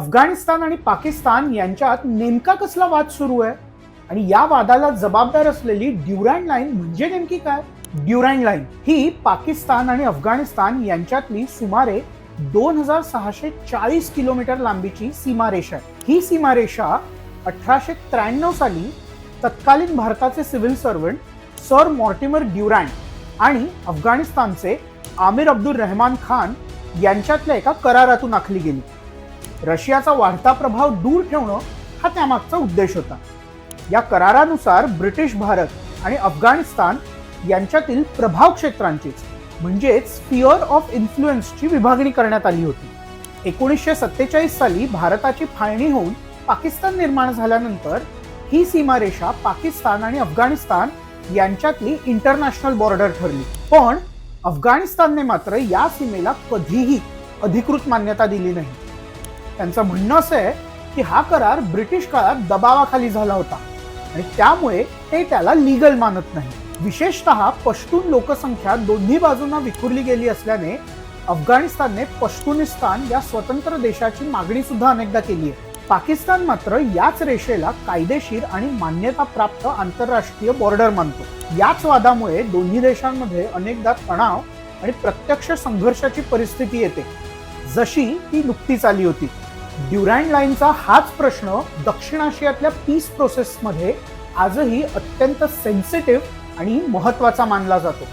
अफगाणिस्तान आणि पाकिस्तान यांच्यात नेमका कसला वाद सुरू आहे? आणि या वादाला जबाबदार असलेली ड्युरँड लाईन म्हणजे नेमकी काय? ड्युरँड लाईन ही पाकिस्तान आणि अफगाणिस्तान यांच्यातली सुमारे दोन हजार सहाशे चाळीस किलोमीटर लांबीची सीमारेषा आहे. ही सीमारेषा अठराशे त्र्याण्णव साली तत्कालीन भारताचे civil servant sir Mortimer Durand आणि अफगाणिस्तानचे आमिर अब्दुल रहमान खान यांच्यातल्या एका करारातून आखली गेली. रशियाचा वाढता प्रभाव दूर ठेवणं हा त्यामागचा उद्देश होता. या करारानुसार ब्रिटिश भारत आणि अफगाणिस्तान यांच्यातील प्रभाव क्षेत्रांचीच म्हणजेच स्पिअर ऑफ इन्फ्लुएन्सची विभागणी करण्यात आली होती. एकोणीसशे सत्तेचाळीस साली भारताची फाळणी होऊन पाकिस्तान निर्माण झाल्यानंतर ही सीमारेषा पाकिस्तान आणि अफगाणिस्तान यांच्यातली इंटरनॅशनल बॉर्डर ठरली. पण अफगाणिस्तानने मात्र या सीमेला कधीही अधिकृत मान्यता दिली नाही. त्यांचं म्हणणं असं आहे की हा करार ब्रिटिश काळात दबावाखाली झाला होता. आणि त्यामुळे ते त्याला लिगल मानत नाही. विशेषतः पश्तून लोकसंख्या दोन्ही बाजूंना विखुरली गेली असल्याने अफगाणिस्तानने पश्तुनिस्तान या स्वतंत्र देशाची मागणी सुद्धा अनेकदा केली आहे. पाकिस्तान मात्र याच रेषेला कायदेशीर आणि मान्यता प्राप्त आंतरराष्ट्रीय बॉर्डर मानतो. याच वादामुळे दोन्ही देशांमध्ये अनेकदा तणाव आणि प्रत्यक्ष संघर्षाची परिस्थिती येते. जशी ती नुकतीच आली होती. ड्युरँड लाईनचा हाच प्रश्न दक्षिण आशियातल्या पीस प्रोसेसमध्ये आजही अत्यंत सेन्सिटिव्ह आणि महत्त्वाचा मानला जातो.